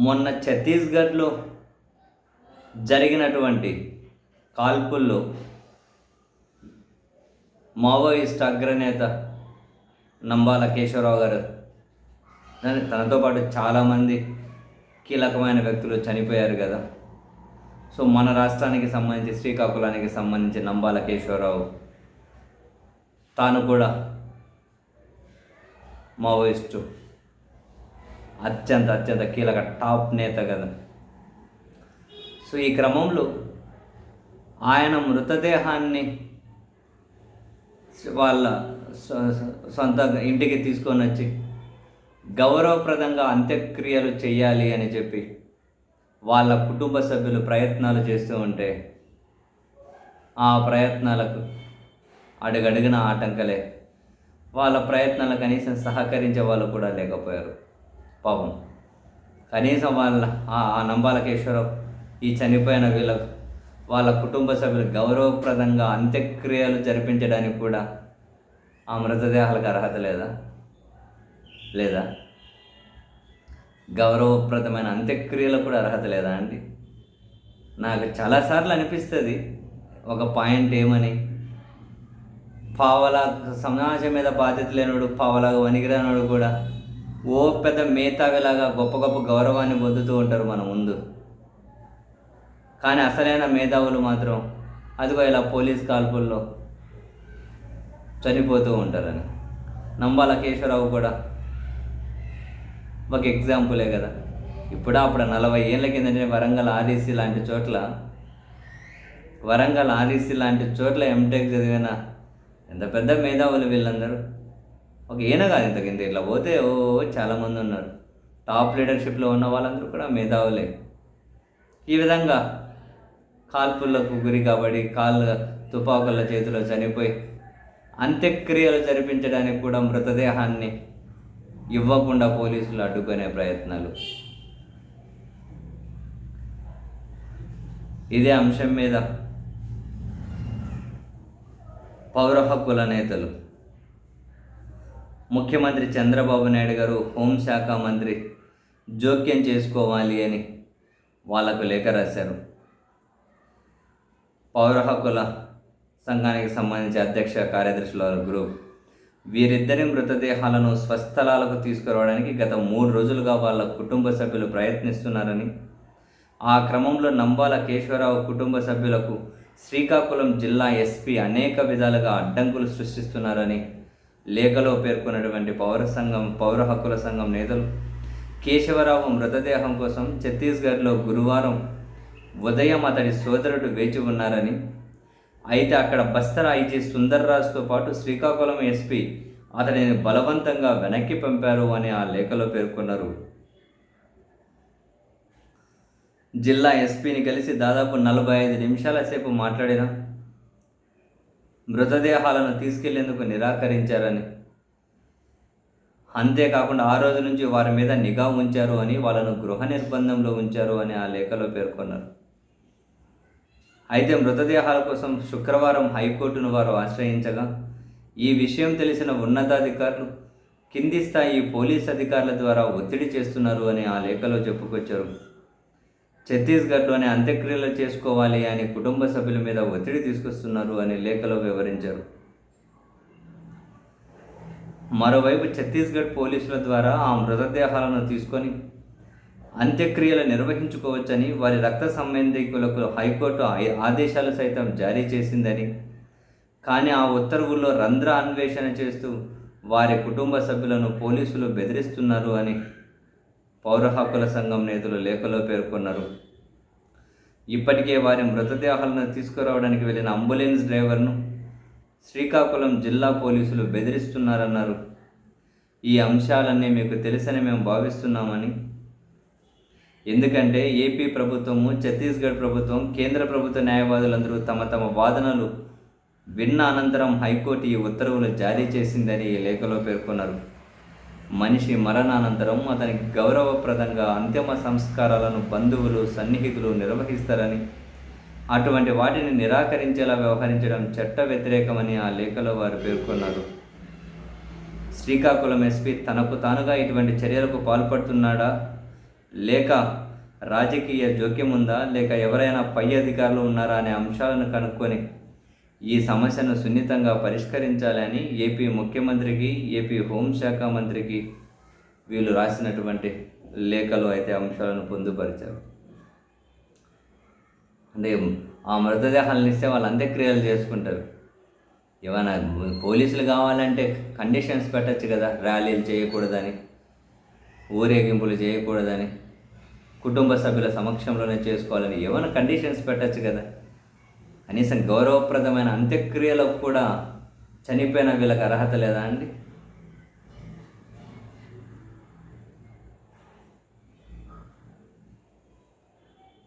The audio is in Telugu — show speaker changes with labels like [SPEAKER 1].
[SPEAKER 1] మొన్న ఛత్తీస్గఢ్లో జరిగినటువంటి కాల్పుల్లో మావోయిస్ట్ అగ్రనేత నంబాల కేశవరావు గారు తనతో పాటు చాలామంది కీలకమైన వ్యక్తులు చనిపోయారు కదా. సో మన రాష్ట్రానికి సంబంధించి శ్రీకాకుళానికి సంబంధించి నంబాల కేశవరావు తాను కూడా మావోయిస్టు అత్యంత అత్యంత కీలక టాప్ నేత కదా. సో ఈ క్రమంలో ఆయన మృతదేహాన్ని వాళ్ళ సొ- సొంత ఇంటికి తీసుకొని వచ్చి గౌరవప్రదంగా అంత్యక్రియలు చేయాలి అని చెప్పి వాళ్ళ కుటుంబ సభ్యులు ప్రయత్నాలు చేస్తూ ఉంటే ఆ ప్రయత్నాలకు అడుగడుగున ఆటంకలే. వాళ్ళ ప్రయత్నాలు కనీసం సహకరించే వాళ్ళు కూడా లేకపోయారు. పాపం. కనీసం వాళ్ళ ఆ ఆ నంబాలకేశ్వరరావు ఈ చనిపోయిన వీళ్ళ వాళ్ళ కుటుంబ సభ్యులు గౌరవప్రదంగా అంత్యక్రియలు జరిపించడానికి కూడా ఆ మృతదేహాలకు అర్హత లేదా? లేదా? గౌరవప్రదమైన అంత్యక్రియలకు కూడా అర్హత లేదా అండి? నాకు చాలాసార్లు అనిపిస్తుంది. ఒక పాయింట్ ఏమని? పావలా సమాజం మీద బాధ్యత లేనోడు పావలాగా వనికిరానుడు కూడా ఓ పెద్ద మేతావిలాగా గొప్ప గొప్ప గౌరవాన్ని పొందుతూ ఉంటారు మన ముందు. కానీ అసలైన మేధావులు మాత్రం అదిగో ఇలా పోలీస్ కాల్పుల్లో చనిపోతూ ఉంటారని. నంబాల కేశవరావు కూడా ఒక ఎగ్జాంపులే కదా. ఇప్పుడు అప్పుడు నలభై ఏళ్ళ కిందంటే వరంగల్ ఆర్ఈసీ లాంటి చోట్ల వరంగల్ ఆర్ఈసీ లాంటి చోట్ల ఎంటెక్ చదివిన ఎంత పెద్ద మేధావులు వీళ్ళందరూ. ఒక ఈయన కాదు ఇంత కింద ఇట్లా పోతే ఓ చాలామంది ఉన్నారు. టాప్ లీడర్షిప్లో ఉన్న వాళ్ళందరూ కూడా మేధావులే. ఈ విధంగా కాల్పులకు గురి కాబడి కాళ్ళ తుపాకుల చేతిలో చనిపోయి అంత్యక్రియలు జరిపించడానికి కూడా మృతదేహాన్ని ఇవ్వకుండా పోలీసులు అడ్డుకునే ప్రయత్నాలు. ఇదే అంశం మీద పౌర హక్కుల నేతలు ముఖ్యమంత్రి చంద్రబాబు నాయుడు గారు హోంశాఖ మంత్రి జోక్యం చేసుకోవాలి అని వాళ్ళకు లేఖ రాశారు. పౌర హక్కుల సంఘానికి సంబంధించి అధ్యక్ష కార్యదర్శుల గ్రూప్ వీరిద్దరి మృతదేహాలను స్వస్థలాలకు తీసుకురావడానికి గత మూడు రోజులుగా వాళ్ళ కుటుంబ సభ్యులు ప్రయత్నిస్తున్నారని ఆ క్రమంలో నంబాల కేశవరావు కుటుంబ సభ్యులకు శ్రీకాకుళం జిల్లా ఎస్పీ అనేక విధాలుగా అడ్డంకులు సృష్టిస్తున్నారని లేఖలో పేర్కొన్నటువంటి పౌర సంఘం పౌర హక్కుల సంఘం నేతలు కేశవరావు మృతదేహం కోసం ఛత్తీస్గఢ్లో గురువారం ఉదయం అతడి సోదరుడు వేచి ఉన్నారని అయితే అక్కడ బస్తర్ ఐజీ సుందర్రాజ్తో పాటు శ్రీకాకుళం ఎస్పీ అతడిని బలవంతంగా వెనక్కి పంపారు అని ఆ లేఖలో పేర్కొన్నారు. జిల్లా ఎస్పీని కలిసి దాదాపు నలభై ఐదు నిమిషాల సేపు మాట్లాడిన మృతదేహాలను తీసుకెళ్ళేందుకు నిరాకరించారని. అంతేకాకుండా ఆ రోజు నుంచి వారి మీద నిఘా ఉంచారు అని వాళ్ళను గృహ నిర్బంధంలో ఉంచారు అని ఆ లేఖలో పేర్కొన్నారు. అయితే మృతదేహాల కోసం శుక్రవారం హైకోర్టును వారు ఆశ్రయించగా ఈ విషయం తెలిసిన ఉన్నతాధికారులు కింది స్థాయి పోలీస్ అధికారుల ద్వారా ఒత్తిడి చేస్తున్నారు అని ఆ లేఖలో చెప్పుకొచ్చారు. ఛత్తీస్గఢ్లోని అంత్యక్రియలు చేసుకోవాలి అని కుటుంబ సభ్యుల మీద ఒత్తిడి తీసుకొస్తున్నారు అని లేఖలో వివరించారు. మరోవైపు ఛత్తీస్గఢ్ పోలీసుల ద్వారా ఆ మృతదేహాలను తీసుకొని అంత్యక్రియలు నిర్వహించుకోవచ్చని వారి రక్త సంబంధికులకు హైకోర్టు ఆదేశాలు సైతం జారీ చేసిందని కానీ ఆ ఉత్తర్వుల్లో రంధ్ర అన్వేషణ చేస్తూ వారి కుటుంబ సభ్యులను పోలీసులు బెదిరిస్తున్నారు అని పౌర హక్కుల సంఘం నేతలు లేఖలో పేర్కొన్నారు. ఇప్పటికే వారి మృతదేహాలను తీసుకురావడానికి వెళ్ళిన అంబులెన్స్ డ్రైవర్ను శ్రీకాకుళం జిల్లా పోలీసులు బెదిరిస్తున్నారన్నారు. ఈ అంశాలన్నీ మీకు తెలుసని మేము భావిస్తున్నామని. ఎందుకంటే ఏపీ ప్రభుత్వము ఛత్తీస్గఢ్ ప్రభుత్వం కేంద్ర ప్రభుత్వ న్యాయవాదులందరూ తమ తమ వాదనలు విన్న అనంతరం హైకోర్టు ఈ ఉత్తర్వులు జారీ చేసిందని ఈ లేఖలో పేర్కొన్నారు. మనిషి మరణానంతరం అతనికి గౌరవప్రదంగా అంతిమ సంస్కారాలను బంధువులు సన్నిహితులు నిర్వహిస్తారని అటువంటి వాటిని నిరాకరించేలా వ్యవహరించడం చట్ట వ్యతిరేకమని ఆ లేఖలో వారు పేర్కొన్నారు. శ్రీకాకుళం ఎస్పీ తనకు తానుగా ఇటువంటి చర్యలకు పాల్పడుతున్నాడా? లేక రాజకీయ జోక్యం ఉందా? లేక ఎవరైనా పై అధికారులు ఉన్నారా అనే అంశాలను కనుక్కొని ఈ సమస్యను సున్నితంగా పరిష్కరించాలని ఏపీ ముఖ్యమంత్రికి ఏపీ హోంశాఖ మంత్రికి వీళ్ళు రాసినటువంటి లేఖలో అయితే అంశాలను పొందుపరిచారు. అంటే ఆ మృతదేహాలను ఇస్తే వాళ్ళు అంత్యక్రియలు చేసుకుంటారు. ఏమైనా పోలీసులు కావాలంటే కండిషన్స్ పెట్టచ్చు కదా ర్యాలీలు చేయకూడదని ఊరేగింపులు చేయకూడదని కుటుంబ సభ్యుల సమక్షంలోనే చేసుకోవాలని ఏమైనా కండిషన్స్ పెట్టచ్చు కదా. కనీసం గౌరవప్రదమైన అంత్యక్రియలకు కూడా చనిపోయిన వీళ్ళకి అర్హత లేదా అండి?